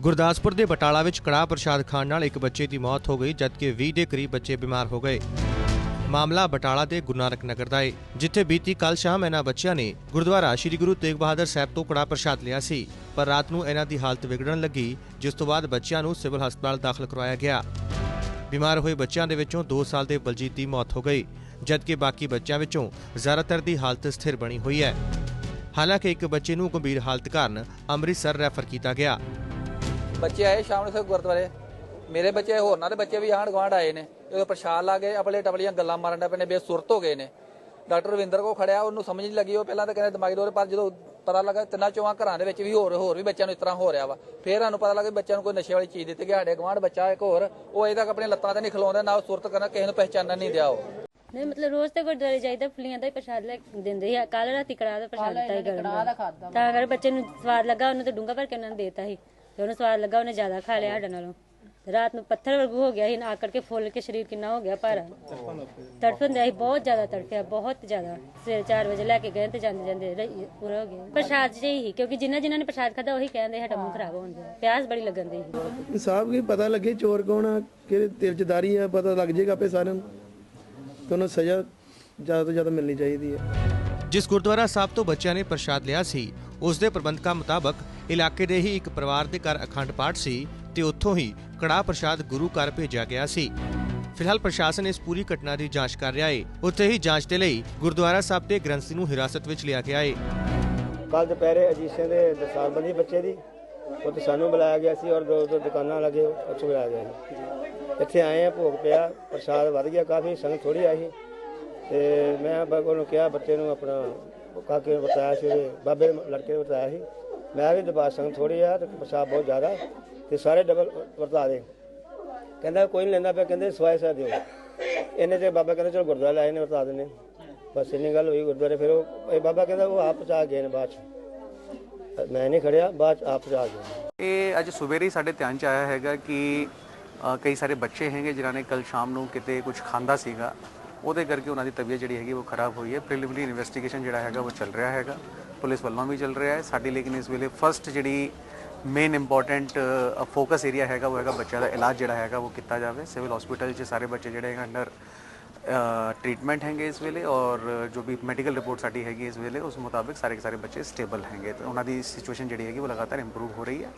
ਗੁਰਦਾਸਪੁਰ ਦੇ ਬਟਾਲਾ ਵਿੱਚ ਕੜਾਹ ਪ੍ਰਸ਼ਾਦ ਖਾਣ ਨਾਲ ਇੱਕ ਬੱਚੇ ਦੀ ਮੌਤ ਹੋ ਗਈ, ਜਦਕਿ 20 ਦੇ ਕਰੀਬ ਬੱਚੇ ਬਿਮਾਰ ਹੋ ਗਏ। ਮਾਮਲਾ ਬਟਾਲਾ ਦੇ ਗੁਰੂ ਨਾਨਕ ਨਗਰ ਦਾ ਹੈ ਜਿੱਥੇ ਬੀਤੀ ਕੱਲ ਸ਼ਾਮ ਇਹਨਾਂ ਬੱਚਿਆਂ ਨੇ ਗੁਰਦੁਆਰਾ ਸ੍ਰੀ ਗੁਰੂ ਤੇਗ ਬਹਾਦਰ ਸਾਹਿਬ ਤੋਂ ਕੜਾਹ ਪ੍ਰਸ਼ਾਦ ਲਿਆ ਸੀ, ਪਰ ਰਾਤ ਨੂੰ ਇਹਨਾਂ ਦੀ ਹਾਲਤ ਵਿਗੜਨ ਲੱਗੀ, ਜਿਸ ਤੋਂ ਬਾਅਦ ਬੱਚਿਆਂ ਨੂੰ ਸਿਵਲ ਹਸਪਤਾਲ ਦਾਖਲ ਕਰਵਾਇਆ ਗਿਆ। ਬਿਮਾਰ ਹੋਏ ਬੱਚਿਆਂ ਦੇ ਵਿੱਚੋਂ 2 ਸਾਲ ਦੇ ਬਲਜੀਤ ਦੀ ਮੌਤ ਹੋ ਗਈ, ਜਦਕਿ ਬਾਕੀ ਬੱਚਿਆਂ ਵਿੱਚੋਂ ਜ਼ਿਆਦਾਤਰ ਦੀ ਹਾਲਤ ਸਥਿਰ ਬਣੀ ਹੋਈ ਹੈ। ਹਾਲਾਂਕਿ ਇੱਕ ਬੱਚੇ ਨੂੰ ਗੰਭੀਰ ਹਾਲਤ ਕਾਰਨ ਅੰਮ੍ਰਿਤਸਰ ਰੈਫਰ ਕੀਤਾ ਗਿਆ। ਬੱਚੇ ਆਏ ਸ਼ਾਮ ਨੂੰ ਸੇ ਗੁਰਦੁਆਰੇ। ਮੇਰੇ ਬੱਚੇ ਹੋਰਨਾਂ ਦੇ ਬੱਚੇ ਵੀ ਆਂਢ ਗੁਆਂਢ ਆਏ ਨੇ। ਜਦੋਂ ਪ੍ਰਸ਼ਾਦ ਲਾ ਕੇ ਅਪਲੇ ਟਪਲੀਆਂ ਗੱਲਾਂ ਮਾਰਨ ਦਾ ਪਏ ਨੇ ਬੇਸੁਰਤ ਹੋ ਗਏ ਨੇ। ਡਾਕਟਰ ਰਵਿੰਦਰ ਕੋ ਖੜਿਆ ਉਹਨੂੰ ਸਮਝ ਨਹੀਂ ਲੱਗੀ ਉਹ ਪਹਿਲਾਂ ਤਾਂ ਕਹਿੰਦੇ ਦਿਮਾਗੀ ਦੌਰੇ ਪਰ ਜਦੋਂ ਪਤਾ ਲੱਗਾ ਤਿੰਨਾਂ ਚੋਆਂ ਘਰਾਂ ਦੇ ਵਿੱਚ ਵੀ ਹੋਰ ਹੋਰ ਵੀ ਬੱਚਿਆਂ ਨੂੰ ਇਸ ਤਰ੍ਹਾਂ ਹੋ ਰਿਹਾ ਵਾ ਫੇਰ ਸਾਨੂੰ ਪਤਾ ਲੱਗਾ ਬੱਚਿਆਂ ਨੂੰ ਕੋਈ ਨਸ਼ੇ ਵਾਲੀ ਚੀਜ਼ ਦਿੱਤੀ ਗਈ ਸਾਡੇ ਗੁਆਂਢ ਬੱਚਾ ਇੱਕ ਹੋਰ ਉਹ ਅਜੇ ਤੱਕ ਆਪਣੀਆਂ ਲੱਤਾਂ ਤੇ ਨਹੀਂ ਖਲੋਂਦਾ ਨਾ ਉਹ ਸੁਰਤ ਕਰਨਾ ਕਿਸੇ ਨੂੰ ਪਹਿਚਾਨਣ ਨਹੀਂ ਦਿਆ ਉਹ। ਨਹੀਂ ਮਤਲਬ ਰੋਜ਼ ਤੇ ਗੁਰਦੁਆਰੇ ਜਾਈਦਾ ਫੁੱਲੀਆਂ ਦਾ ਹੀ ਪ੍ਰਸ਼ਾਦ ਲੈ ਕੇ ਦਿੰਦੇ ਸੀ ਕੱਲ ਰਾਤੀ ਕੜਾਹ ਦਾ ਪ੍ਰਸ਼ਾਦ ਦਿੱਤਾ ਸੀ ਗਰਮ ਤਾਂ ਕਰ ਬੱਚੇ ਨੂੰ ਸਵਾਦ ਲੱਗਾ ਉਹਨੂੰ ਤੇ ਡੂੰਗਾ ਭਰ ਕੇ ਉਹਨਾਂ ਨੇ ਦੇਤਾ ਸੀ। ਤੇ ਉਹਨੂੰ ਸਵਾਦ ਲੱਗਾ ਉਹਨੇ ਜ਼ਿਆਦਾ ਖਾ ਲਿਆ ਸਾਡੇ ਨਾਲੋਂ। ਤੇ ਰਾਤ ਨੂੰ ਪੱਥਰ ਵਰਗੂ ਹੋ ਗਿਆ ਸੀ ਨਾ ਆਕੜ ਕੇ ਫੁੱਲ ਕੇ ਸਰੀਰ ਕਿੰਨਾ ਹੋ ਗਿਆ ਭਾਰਾ। ਤੜਫਣ ਦਾ ਸੀ ਬਹੁਤ ਜ਼ਿਆਦਾ ਤੜਫਿਆ ਬਹੁਤ ਜ਼ਿਆਦਾ। ਸਵੇਰੇ 4 ਵਜੇ ਲੈ ਕੇ ਗਏ ਤੇ ਜਾਂਦੇ ਜਾਂਦੇ ਰਹੀ- ਪੂਰਾ ਹੋ ਗਿਆ। ਪ੍ਰਸ਼ਾਦ ਜਿਹੀ ਹੀ ਕਿਉਂਕਿ ਜਿਨ੍ਹਾਂ ਜਿਨ੍ਹਾਂ ਨੇ ਪ੍ਰਸ਼ਾਦ ਖਾਦਾ ਉਹੀ ਕਹਿੰਦੇ ਸਾਡਾ ਮੂੰਹ ਖਰਾਬ ਹੋਣ ਡਿਆ ਪਿਆਸ ਬੜੀ ਲੱਗਣ ਦੀ ਸੀ। ਇਨਸਾਫ ਕੀ ਪਤਾ ਲੱਗੇ ਚੋਰ ਕੌਣ ਆ ਕਿਹੜੇ ਤਿਰਜਦਾਰੀ ਆ ਪਤਾ ਲੱਗ ਜਾਏਗਾ ਆਪੇ ਸਾਰਿਆਂ ਨੂੰ। ਤੇ ਉਹਨੂੰ ਸਜ਼ਾ ਜ਼ਿਆਦਾ ਤੋਂ ਜ਼ਿਆਦਾ ਮਿਲਣੀ ਚਾਹੀਦੀ ਹੈ। ਜਿਸ ਗੁਰਦੁਆਰਾ ਸਾਹਿਬ ਤੋਂ ਬੱਚਿਆਂ ਨੇ ਪ੍ਰਸ਼ਾਦ ਲਿਆ ਸੀ ਉਸ ਦੇ ਪ੍ਰਬੰਧਕਾਂ ਮੁਤਾਬਕ ਇਲਾਕੇ ਦੇ ਹੀ ਇੱਕ ਪਰਿਵਾਰ ਦੇ ਘਰ ਅਖੰਡ ਪਾਠ ਸੀ ਤੇ ਉੱਥੋਂ ਹੀ ਕੜਾਹ ਪ੍ਰਸ਼ਾਦ ਗੁਰੂ ਘਰ ਭੇਜਿਆ ਗਿਆ ਸੀ। ਫਿਲਹਾਲ ਪ੍ਰਸ਼ਾਸਨ ਇਸ ਪੂਰੀ ਘਟਨਾ ਦੀ ਜਾਂਚ ਕਰ ਰਿਹਾ ਹੈ ਉੱਥੇ ਹੀ ਜਾਂਚ ਦੇ ਲਈ ਗੁਰਦੁਆਰਾ ਸਾਹਿਬ ਦੇ ਗ੍ਰੰਥੀ ਨੂੰ ਹਿਰਾਸਤ ਵਿੱਚ ਲਿਆ ਗਿਆ ਹੈ ਕੱਲ ਦੁਪਹਿਰੇ ਅਜੀਤ ਸਿੰਘ ਦੇ ਦਸਾਰਬੰਦੀ ਬੱਚੇ ਦੀ ਉੱਥੇ ਸਾਨੂੰ ਬੁਲਾਇਆ ਗਿਆ ਸੀ ਔਰ ਦੋ ਦੋ ਦੁਕਾਨਾਂ ਲੱਗੇ ਉੱਥੇ ਬੁਲਾਇਆ ਗਿਆ ਸੀ। ਇੱਥੇ ਆਏ ਆ ਭੋਗ ਪਿਆ, ਪ੍ਰਸ਼ਾਦ ਵੱਧ ਗਿਆ, ਕਾਫੀ ਸੰਗਤ ਥੋੜੀ ਆਈ। ਸੀ ਤੇ ਮੈਂ ਬਾਬਾ ਨੂੰ ਕਿਹਾ, ਬੱਚੇ ਨੂੰ ਆਪਣਾ ਕਾਕੇ ਨੂੰ ਬਤਾਇਆ ਸੀ ਬਾਬੇ ਲੜਕੇ ਨੂੰ ਬਤਾਇਆ ਸੀ। ਮੈਂ ਵੀ ਦਬਾਅ ਸੰਗਤ ਥੋੜੀ ਆ ਤੇ ਪ੍ਰਸ਼ਾਦ ਬਹੁਤ ਜ਼ਿਆਦਾ ਤੇ ਸਾਰੇ ਡਬਲ ਵਰਤਾ ਦੇ। ਕਹਿੰਦਾ ਕੋਈ ਨਹੀਂ ਲੈਂਦਾ ਪਿਆ, ਕਹਿੰਦੇ ਸਵਾਏ ਸਾ ਦਿਓ। ਇਹਨੇ ਤੇ ਬਾਬਾ ਕਹਿੰਦਾ ਚਲੋ ਗੁਰਦੁਆਰੇ ਲਾਏ ਨੇ, ਵਰਤਾ ਦਿੰਦੇ। ਬਸ ਇੰਨੀ ਗੱਲ ਹੋਈ ਗੁਰਦੁਆਰੇ, ਫਿਰ ਉਹ ਇਹ ਬਾਬਾ ਕਹਿੰਦਾ ਉਹ ਆਪ ਪਹੁੰਚਾ ਗਏ ਨੇ ਬਾਅਦ ਚ। ਮੈਂ ਨਹੀਂ ਖੜਿਆ, ਬਾਅਦ ਚ ਆਪ ਪਹੁੰਚਾ ਗਏ। ਇਹ ਅੱਜ ਸਵੇਰੇ ਹੀ ਸਾਡੇ ਧਿਆਨ ਚ ਆਇਆ ਹੈਗਾ ਕਿ ਕਈ ਸਾਰੇ ਬੱਚੇ ਹੈਗੇ ਜਿਨ੍ਹਾਂ ਨੇ ਕੱਲ ਸ਼ਾਮ ਨੂੰ ਕਿਤੇ ਕੁਝ ਖਾਂਦਾ ਸੀਗਾ। ਉਹਦੇ ਕਰਕੇ ਉਹਨਾਂ ਦੀ ਤਬੀਅਤ ਜਿਹੜੀ ਹੈਗੀ ਉਹ ਖਰਾਬ ਹੋਈ ਹੈ। ਪ੍ਰੀਲਿਮਿਨਰੀ ਇਨਵੈਸਟੀਗੇਸ਼ਨ ਜਿਹੜਾ ਹੈਗਾ ਉਹ ਚੱਲ ਰਿਹਾ ਹੈਗਾ। ਪੁਲਿਸ ਵੱਲੋਂ ਵੀ ਚੱਲ ਰਿਹਾ ਹੈ। ਸਾਡੀ ਲੇਕਿਨ ਇਸ ਵੇਲੇ ਫਰਸਟ ਜਿਹੜੀ ਮੇਨ ਇੰਪੋਰਟੈਂਟ ਫੋਕਸ ਏਰੀਆ ਹੈਗਾ, ਉਹ ਹੈਗਾ ਬੱਚਿਆਂ ਦਾ ਇਲਾਜ ਜਿਹੜਾ ਹੈਗਾ, ਉਹ ਕੀਤਾ ਜਾਵੇ। ਸਿਵਲ ਹਸਪੀਟਲ 'ਚ ਸਾਰੇ ਬੱਚੇ ਜਿਹੜੇ ਹੈਗੇ ਅੰਡਰ ਟ੍ਰੀਟਮੈਂਟ ਹੈਗੇ ਇਸ ਵੇਲੇ ਔਰ ਜੋ ਵੀ ਮੈਡੀਕਲ ਰਿਪੋਰਟ ਸਾਡੀ ਹੈਗੀ ਇਸ ਵੇਲੇ, ਉਸ ਮੁਤਾਬਿਕ ਸਾਰੇ ਸਾਰੇ ਬੱਚੇ ਸਟੇਬਲ ਹੈਗੇ। ਤੇ ਉਹਨਾਂ ਦੀ ਸਿਚੁਏਸ਼ਨ ਜਿਹੜੀ ਹੈਗੀ, ਉਹ ਲਗਾਤਾਰ ਇੰਪਰੂਵ ਹੋ ਰਹੀ ਹੈ।